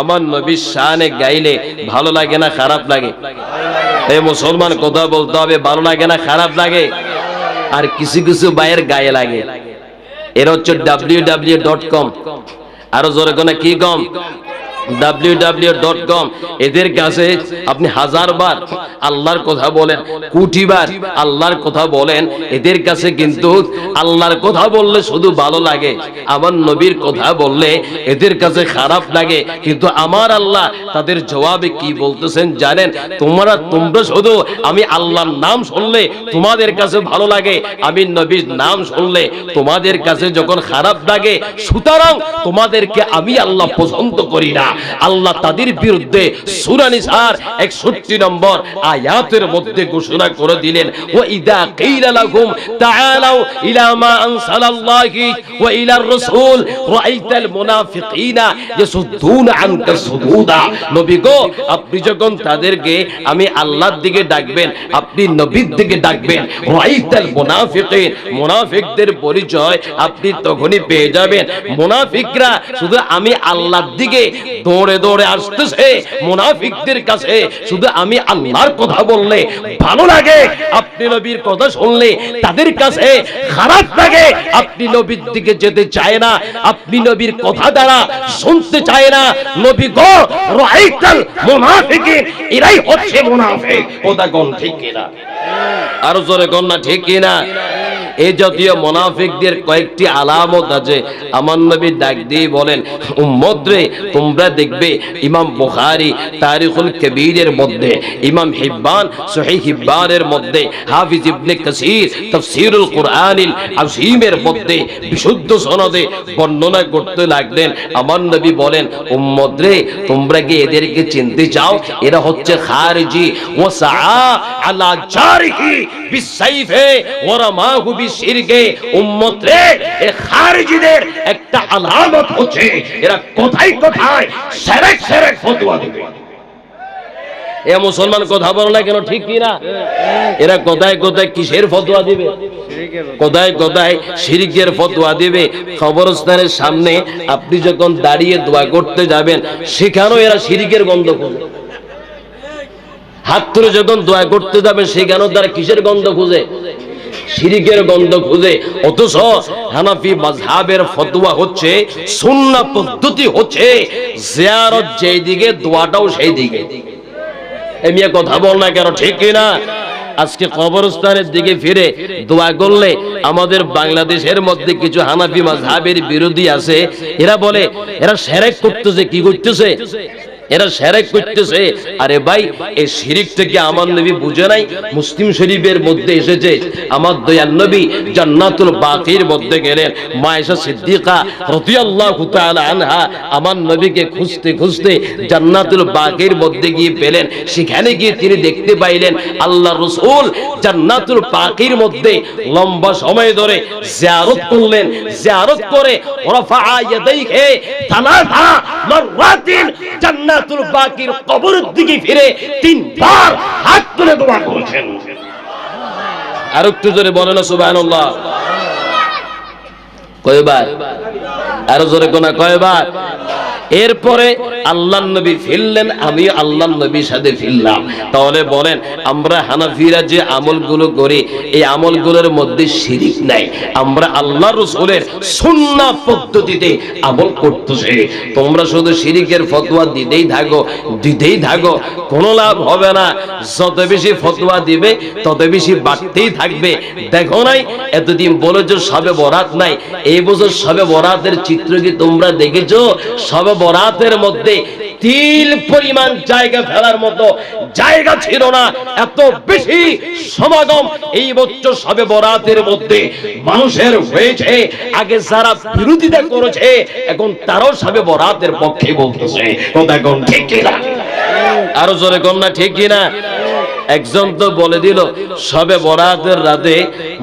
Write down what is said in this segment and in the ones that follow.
আমার নবীর শানে গাইলে ভালো লাগে না, খারাপ লাগে? এই মুসলমান, কথা বলতে হবে, ভালো লাগে না, খারাপ লাগে? আর কিছু কিছু বাইয়ের গায়ে লাগে। এর হচ্ছে ডাব্লিউ ডাব্লিউ ডট কম আরও জোরে কোনে কি কম? এদের কাছে আপনি হাজারবার আল্লাহর কথা বলেন আল্লাহর কথা বলেন। এদের কাছে কিন্তু আল্লাহর কথা বললে শুধু ভালো লাগে, আমার নবীর কথা বললে এদের কাছে খারাপ লাগে। কিন্তু আমার আল্লাহ তাদের জবাবে কি বলতেছেন জানেন? তোমরা তোমরা শুধু আমি আল্লাহর নাম শুনলে তোমাদের কাছে ভালো লাগে, আমি নবীর নাম শুনলে তোমাদের কাছে যখন খারাপ লাগে, সুতরাং তোমাদেরকে আমি আল্লাহ পছন্দ করি না। আল্লাহ তাদের বিরুদ্ধে সুরানিসার একষট্টি নম্বর আয়াতের মধ্যে ঘোষণা করে দিলেন ও ইদা লাহুম তাআলাউ ইলা মা আনসালাল্লাহি ওয়া রাসূল, রাআইতাল মুনাফিকিনা আনকা সুদুদা। নবী গো, আপনি যখন তাদেরকে আমি আল্লাহর দিকে ডাকবেন, আপনি নবীর দিকে ডাকবেন, রাআইতাল মুনাফিকিন, মুনাফিকদের পরিচয় আপনি তখনই পেয়ে যাবেন। মুনাফিকরা শুধু আমি আল্লাহর দিকে দৌড়ে দৌড়ে আসতেছে মুনাফিকদের কাছে। শুধু আমি আল্লাহর কথা বললে ভালো লাগে, আপনি নবীর কথা শুনলে তাদের কাছে খারাপ লাগে। আপনি নবীর দিকে যেতে চায় না, আপনি নবীর কথা দ্বারা শুনতে চায় না। নবী গো রাইতাল মুনাফিকিন, এরাই হচ্ছে মুনাফিক। কথা কোন ঠিক কিনা? আরও জোরে কোন না ঠিক কিনা? এই জাতীয় মোনাফিকদের কয়েকটি আলামত আছে, আমার নবী ডাক দিয়ে বলেন, উম্মত রে, তোমরা দেখবে ইমাম বুখারী তারিখুল কবিরের মধ্যে, ইমাম হিব্বান সহিহ হিব্বানের মধ্যে, হাফিজ ইবনে কাসির কুরআনিল আযীমের মধ্যে বিশুদ্ধ সনদে বর্ণনা করতে লাগলেন। আমার নবী বলেন, উম্মত রে, তোমরা কি এদেরকে চিনতে চাও? এরা হচ্ছে খারিজি সাআ আলা জারিহি বিসাইফে ওয়া রামাহু বিশিরকে উম্মত রে এ খারিজিদের একটা আলামত হচ্ছে। এরা কোথায় কোথায়? শিরক শিরক ফতোয়া দেবে। এ মুসলমান কথা বলে না কেন? ঠিক কি না এরা কোথায় কোথায় কিসের ফতোয়া দিবে? কোথায় কোথায় শিরিকের ফতোয়া দিবে? কবরস্থানের সামনে আপনি যখন দাঁড়িয়ে দোয়া করতে যাবেন, সেখানেও এরা শিরিকের গন্ধ খুঁজে। হাত তুলে যখন দোয়া করতে যাবেন, সেখানেও তারা কিসের গন্ধ খুঁজে? শিরিকের গন্ধ খুঁজে। অথচ হানাফি মাযহাবের ফতোয়া হচ্ছে সুন্নাহ পদ্ধতি হচ্ছে, জিয়ারত যেই দিকে দোয়াটাও সেই দিকে এই মিয়া কথা বল না কেন, ঠিক কিনা আজকে কবরস্থানের দিকে ফিরে দোয়া করলে আমাদের বাংলাদেশের মধ্যে কিছু হানাফি মাযহাবের বিরোধী আছে। এরা বলে, এরা সেরেক করতেছে, কি করতেছে? এরা সেরেক করতেছে। আরে ভাই, এই শিরিক থেকে আমার নবী বুঝে নাই, মুসলিম শরীফের মধ্যে এসেছে। আমার দয়াল নবী জান্নাতুল বাকির মধ্যে গেলেন। মায়েশা সিদ্দিকা রাদিয়াল্লাহু তাআলা আনহা আমার নবীকে খুঁজতে খুঁজতে জান্নাতুল বাকির মধ্যে গিয়ে পেলেন। সেখানে গিয়ে তিনি দেখতে পাইলেন আল্লাহ রাসূল জান্নাতুল বাকির মধ্যে লম্বা সময় ধরে জিয়ারত করলেন। জিয়ারত করে রাফা ইয়াদাইহি তালাতা মাররাতিন জান্নাতুল বাকির কবরের দিকে ফিরে তিনবার হাত তুলে দোয়া করেছেন। আর একটু জোরে বলেন সুবহানাল্লাহ। কয়বার? আরও জোরে কোনা, কয়বার? এরপরে আল্লাহ নবী ফিরলেন আমি আল্লাহ নবীর সাথে ফিরলাম। তাহলে বলেন, আমরা হানাফিরা যে আমলগুলো করি, এই আমলগুলোর মধ্যে শিরিক নাই। আমরা আল্লাহ রসুলের সুন্নাহ পদ্ধতিতে আমল করতেছে। তোমরা শুধু শিরিকের ফতোয়া দিতেই থাকো দিতেই থাকো, কোনো লাভ হবে না। যত বেশি ফতোয়া দিবে, তত বেশি বাড়তেই থাকবে। দেখো নাই, এতদিন বলেছ সবে বরাত নাই এই বছর সবে বরাতের চিত্র কি তোমরা দেখেছ? সবে বরাতের মধ্যে তিল পরিমাণ জায়গা ফেলার মতো জায়গা ছিল না। এত বেশি সমাগম এই বছর সবে বরাতের মধ্যে মানুষের হয়েছে। আগে যারা বিরোধিতা করেছে, এখন তারাও সবে বরাতের পক্ষে বলতেছে। কথা কোন ঠিক কিনা? আরও জোরে না, ঠিক কিনা? একজন তো বলে দিল, সবে বরাতের রাতে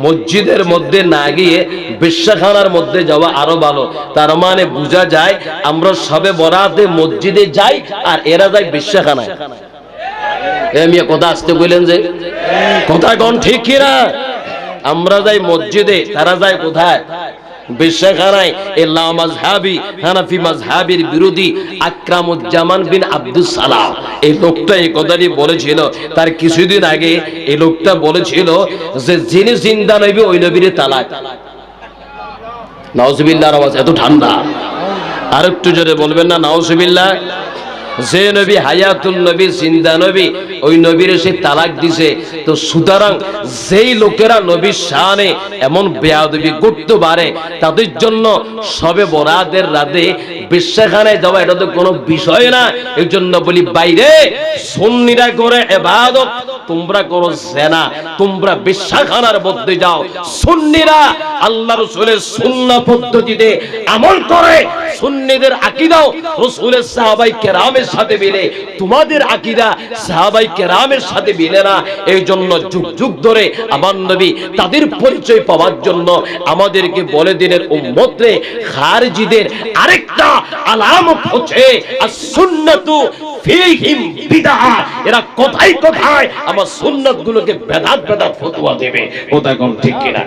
মসজিদের মধ্যে না গিয়ে বিশ্বাখানার মধ্যে যাওয়া আরও ভালো। তার মানে বোঝা যায় আমরা সবে বরাতে মসজিদে যাই আর এরা যায় বিশ্বাখানায়। কথা আসতে বললেন যে, কথা কোন ঠিক কিনা? আমরা যাই মসজিদে, তারা যায় কোথায়? এই লোকটা এই বলেছিল, তার কিছুদিন আগে এই লোকটা বলেছিল যে, যিনি জিন্দা নবী, ওই নবীর তালাক। এত ঠান্ডা। আর একটু জোরে বলবেন না, নাউজুবিল্লাহ। যে নবী হায়াতুল নবী, জিন্দা নবী, ওই নবীর সে তালাক দিছে। তো সুতরাং যেই লোকেরা নবীর শানে এমন বেয়াদবি করতে পারে, তাদের জন্য সবে বরাদের রাতে বিশ্বাখানায় যাওয়া, এটা তো কোনো বিষয় না। এই জন্য বলি, বাইরে সুন্নিরা করে এবাদত, তোমরা করো জেনা, তোমরা বিশ্বাখানার মধ্যে যাও। সুন্নিরা আল্লাহ রসুলের সুন্না পদ্ধতিতে আমল করে, সুন্নিদের আকিদাও রসুলের সাহাবাই কেরামের সাথে মিলে, তোমাদের আকিদা সাহাবাই কেরামের সাথে মিলে না। এই জন্য যুগ যুগ ধরে আমার নবী তাদের পরিচয় পাওয়ার জন্য আমাদেরকে বলে দিলেন, উম্মতরে খারজিদের আরেকটা আলামত হচ্ছে আর সুন্নাতু ফিহিম বিদআ। এরা কোথায় কোথায় আমার সুন্নাত গুলোকে বেদাত বেদাত ফতোয়া দেবে। কোথায় কোন ঠিক কিনা?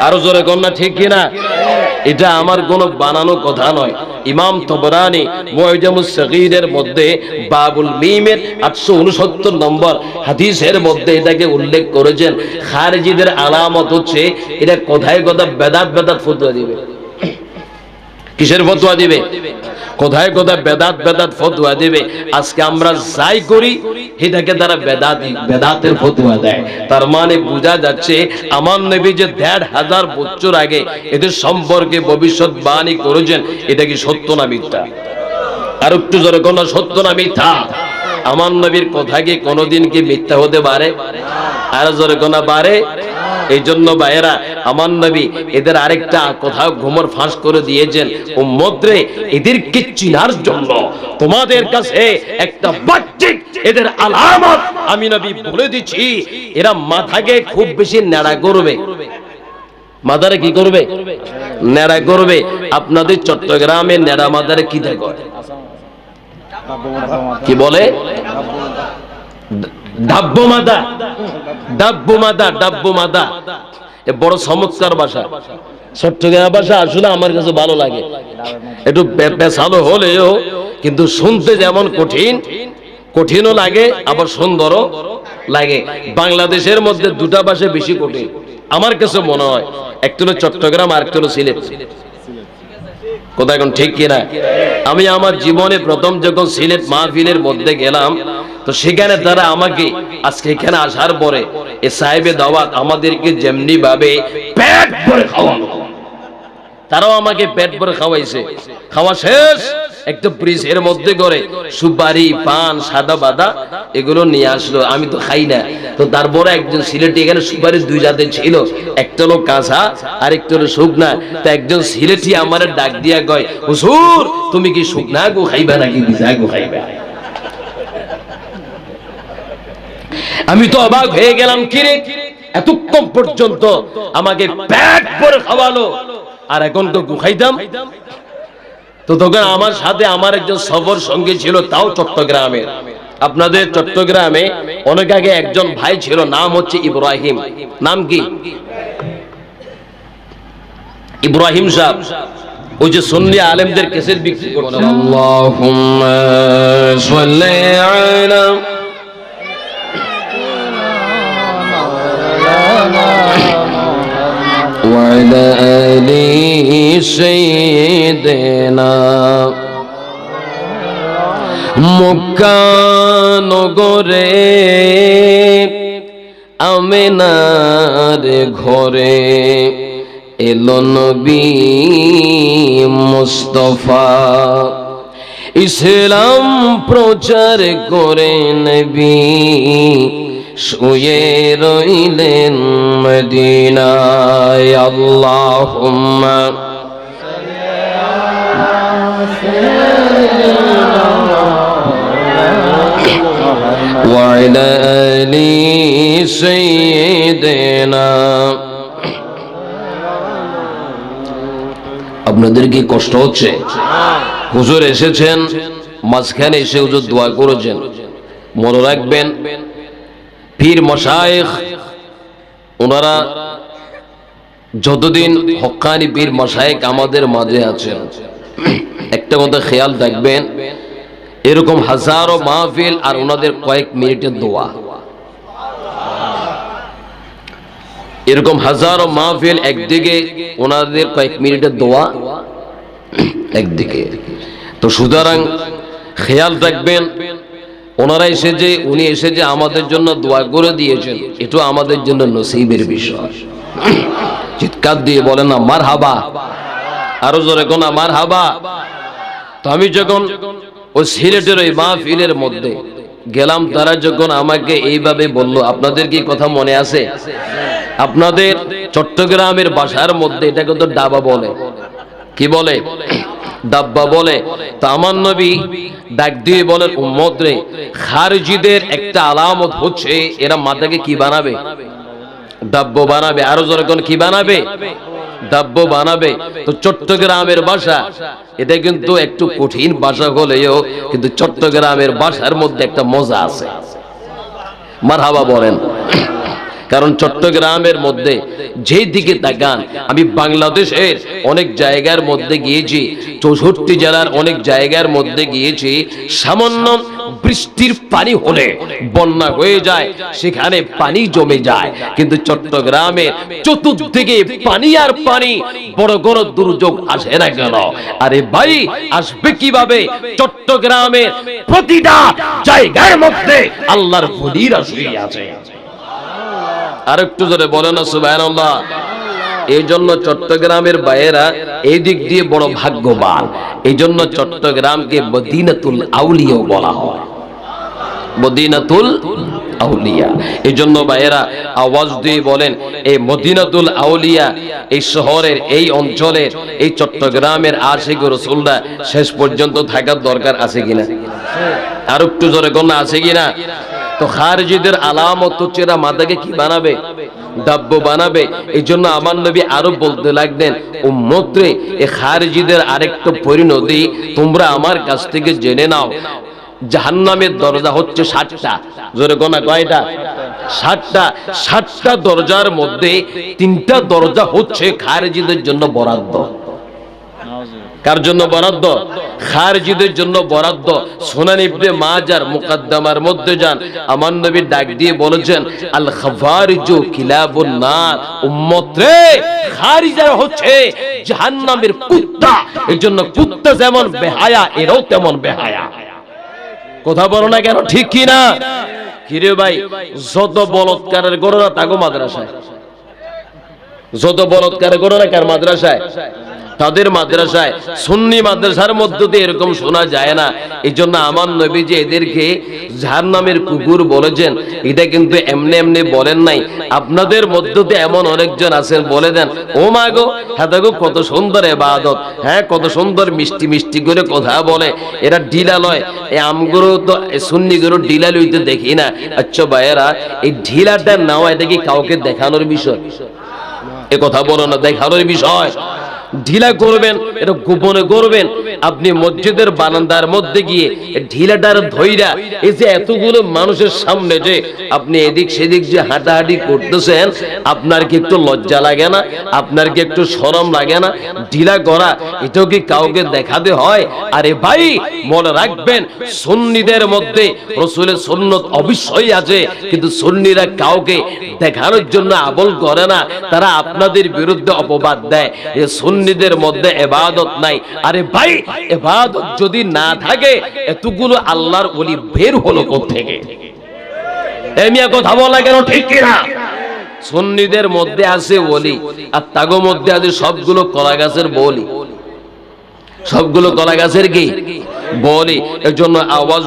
আরও জোরে কন্যা ঠিক কিনা? এটা আমার কোন বানানো কথা নয়। ইমাম তবরানি মুআজামুস মধ্যে বাবুল মিমের 869 নম্বর হাদিসের মধ্যে এটাকে উল্লেখ করেছেন। খারেজিদের আলামত হচ্ছে, এটা কোথায় কথা বেদাত বেদাত ফুটে দিবে। কিসের ফতোয়া দিবে? কোথায় কোথায় বেদাত বেদাত ফতোয়া দিবে? আজকে আমরা যাই করি এটাকে তারা বেদাতি, বেদাতের ফতোয়া দেয়। তার মানে বোঝা যাচ্ছে, আমার নবী যে দেড় হাজার বছর আগে এদের সম্পর্কে ভবিষ্যৎবাণী করেছেন, এটা কি সত্য না মিথ্যা? আর একটু জোরে কোন সত্য না মিথ্যা? আমার নবীর কথা কি কোনোদিন কি মিথ্যা হতে পারে? আর জোরে কোন পারে এই জন্য ভাইয়েরা, আমার নবী এদের আরেকটা কোথাও ঘুমর ফাঁস করে দিয়েছেন। ও মদ্রে এদেরকে চিনার জন্য তোমাদের কাছে একটা বাহ্যিক এদের আলামত আমি নবী বলে দিচ্ছি। এরা মাথাকে খুব বেশি নেড়া করবে। মাদারে কি করবে? নেড়া করবে। আপনাদের চট্টগ্রামে নেড়া মাদারে কি দেখো? কি বলে? ডাব্বু মাদা। ডাব্বু মাদা ডাব্বু মাদা। এ বড় চমৎকার ভাষা। চট্টগ্রাম ভাষা আসলে আমার কাছে ভালো লাগে। একটু পেছালো হলেও, কিন্তু শুনতে যেমন কঠিন, কঠিনও লাগে, আবার সুন্দরও লাগে। বাংলাদেশের মধ্যে দুটা ভাষা বেশি কঠিন। আমার কাছে মনে হয়, একটা হলো চট্টগ্রাম আর একটা হলো সিলেট। কোথায় এখন ঠিক কিনা? আমি আমার জীবনে প্রথম যখন সিলেট মাহফিলের মধ্যে গেলাম তো সেখানে তারা আমাকে আজকে এখানে আসার পরে এ সাহেবে দাওয়াত আমাদেরকে যেমনি ভাবে পেট ভরে খাওয়ানো তারাও আমাকে পেট ভরে খাওয়াইছে। খাওয়া শেষ একটা ব্রিজের মধ্যে করে সুপারি, পান, সাদা বাদা এগুলো নিয়ে আসলো। আমি তো খাই না। তো তারপরে একজন সিলেটি এখানে সুপারি দুই জাতের ছিল। একটা হলো কাঁচা আর একটা হলো শুকনা। তা একজন সিলেটি আমার ডাক দিয়া কয় হুসুর তুমি কি শুকনা গো খাইবা নাকি ভিজা গো খাইবা? আমি তো অবাক হয়ে গেলাম কিরে এতক্ষণ পর্যন্ত আমাকে পেট ভরে খাওয়ালো। আর এখন তো গুখাইতাম তো তখন আমার সাথে আমার একজন সবর সঙ্গে ছিল, তাও চট্টগ্রামে। আপনাদের চট্টগ্রামে অনেক আগে একজন ভাই ছিল, নাম হচ্ছে ইব্রাহিম। নাম কি? ইব্রাহিম সাহেব। ওই যে সুন্নি আলেমদের কেসের বিক্রি করছে। وعلى آل سيدنا মক্কানগরে আমেনার ঘরে এলো নবী মুস্তফা ইসলাম প্রচার করে নবী শুয়ে রইলেন মদিনায় আল্লাহুম্মা وعلى آل سيدنا আপনাদের কি কষ্ট হচ্ছে হুজুর এসেছেন মাঝখানে এসে হুজুর দোয়া করেছেন মনে রাখবেন পীর মশায়েখ, ওনারা যতদিন হক্কানি বীর মশায়েক আমাদের মাঝে আছেন, একটা কথা খেয়াল রাখবেন, এরকম হাজারো মাহফিল আর ওনাদের কয়েক মিনিটের দোয়া। এরকম হাজারো মাহফিল একদিকে, ওনাদের কয়েক মিনিটের দোয়া একদিকে। তো সুতরাং খেয়াল রাখবেন ওনারা এসে যে উনি এসে যে আমাদের জন্য দোয়া করে দিয়েছেন। এটা আমাদের জন্য নসিবের বিষয়। চিৎকার দিয়ে বলেন না মার হাবা আরও জোরে কোন মার হাবা তো আমি যখন ওই সিলেটের ওই মাহফিলের মধ্যে গেলাম, তারা যখন আমাকে এইভাবে বলল, আপনাদের কি কথা মনে আছে? আপনাদের চট্টগ্রামের বাসার মধ্যে এটাকে তো ডাবা বলে। কি বলে? ডাব্বা বলে। তা আমার নবী ডাক দিয়ে বলেন, উম্মত রে, খারজিদের একটা আলামত হচ্ছে, এরা মাথাকে কি বানাবে? ডাব্য বানাবে, আরও যখন কি বানাবে? দাব্য বানাবে। তো চট্টগ্রামের ভাষা, এটা কিন্তু একটু কঠিন ভাষা হলেও কিন্তু চট্টগ্রামের ভাষার মধ্যে একটা মজা আছে। মার মারহাবা বলেন। কারণ চট্টগ্রামের মধ্যে যে দিকে তাকান, আমি বাংলাদেশের অনেক জায়গার মধ্যে গিয়েছি, চৌষট্টি জেলার অনেক জায়গার মধ্যে গিয়েছি, সামান্য বৃষ্টির পানি হলে বন্যা হয়ে যায়, সেখানে পানি জমে যায়। কিন্তু চট্টগ্রামের চতুর্দিকে পানি আর পানি, বড় বড় দুর্যোগ আসে না কেন? আরে ভাই, আসবে কীভাবে? চট্টগ্রামের প্রতিটা জায়গার মধ্যে আল্লাহর ফদিরা শুয়ে আছে। আর একটু জোরে বলে না সুবাহ এই জন্য চট্টগ্রামের বাইরা এই দিক দিয়ে বড় ভাগ্যবান। এই জন্য চট্টগ্রামকে মদিনাতুল আউলিয়াও বলা হয়। মদিনাতুল আউলিয়া। এই জন্য ভাইয়েরা আওয়াজ দিয়ে বলেন এই মদিনাতুল আউলিয়া, এই শহরের, এই অঞ্চলের, এই চট্টগ্রামের আশিক রসুলরা শেষ পর্যন্ত থাকার দরকার আছে কিনা? আর একটু জোরে কন্যা আছে কিনা? তো খারজিদের আলামত হচ্ছে এরা মাথাকে কি বানাবে? দাব্য বানাবে। এই জন্য আমার নবী আরও বলতে লাগলেন, উম্মত্রে, এ খারজিদের আরেকটা পরিণতি তোমরা আমার কাছ থেকে জেনে নাও। জাহান্নামের দরজা হচ্ছে ষাটটা জোরে গোনা কয়টা? ষাটটা ষাটটা দরজার মধ্যে তিনটা দরজা হচ্ছে খারজিদের জন্য বরাদ্দ। কার জন্য বরাদ্দ? খারজিদের জন্য বরাদ্দ। সোনান ইবনে মাজার মুকদ্দমার মধ্যে যান। আমার নবী ডাক দিয়ে বলেছেন, আল খাওয়ারিজু কিলাবুন নার। উম্মত রে, খারিজার হচ্ছে জাহান্নামের কুত্তা। এর জন্য কুত্তা যেমন বেহায়া, এরাও তেমন বেহায়া। কথা বলো না কেন, ঠিক কি না? কিরে ভাই, যত বলৎকারের গণনা তাগো মাদ্রাসায়। যত বলৎকারের গণনা কার মাদ্রাসায়? তাদের মাদ্রাসায় সুন্নি মাদ্রাসার মধ্য দিয়ে এরকম শোনা যায় না। এই জন্য আমার নবী যে এদেরকে যার নামের কুকুর বলেছেন। এটা কিন্তু এমনি এমনি বলেন নাই। আপনাদের মধ্য দিয়ে এমন অনেকজন আছেন, বলে দেন, ও মা গো হ্যাঁ কত সুন্দর এবাদত হ্যাঁ কত সুন্দর মিষ্টি মিষ্টি করে কথা বলে। এরা ঢিলা লয়, এই আমগুলো তো সুন্নি গুলো ঢিলা লইতে দেখি না। আচ্ছা ভাইয়েরা, এই ঢিলাটা নেওয়া এটা কি কাউকে দেখানোর বিষয়। এ কথা বলো না, দেখানোর বিষয়। ঢিলা করবেন, এটা গোপনে করবেন। আপনি মসজিদের বারান্দার মধ্যে গিয়ে ঢিলাটার ধইরা, এই যে এতগুলো মানুষের সামনে যে আপনি এদিক সেদিক যে হাঁটাহাঁটি করতেছেন, আপনার কি একটু লজ্জা লাগে না? আপনার কি একটু শরম লাগে না? ঢিলা করা, এটাও কি কাউকে দেখাতে হয়? আরে ভাই, মনে রাখবেন, সুন্নিদের মধ্যে রসুলের সুন্নত অবশ্যই আছে, কিন্তু সন্নিরা কাউকে দেখানোর জন্য আবল করে না। তারা আপনাদের বিরুদ্ধে অপবাদ দেয়। এ সুন্নিদের মধ্যে এবাদত নাই। আরে ভাই, এবাদত যদি না থাকে, এতগুলো আল্লাহর ওলি বের হলো থেকে এমিয়া কথা বলা কেন ঠিক কিনা? সুন্নিদের মধ্যে আছে বলি আর তাগো মধ্যে আছে সবগুলো কলা গাছের বলি। সবগুলো কলা গাছের কি? বলি। এর জন্য আওয়াজ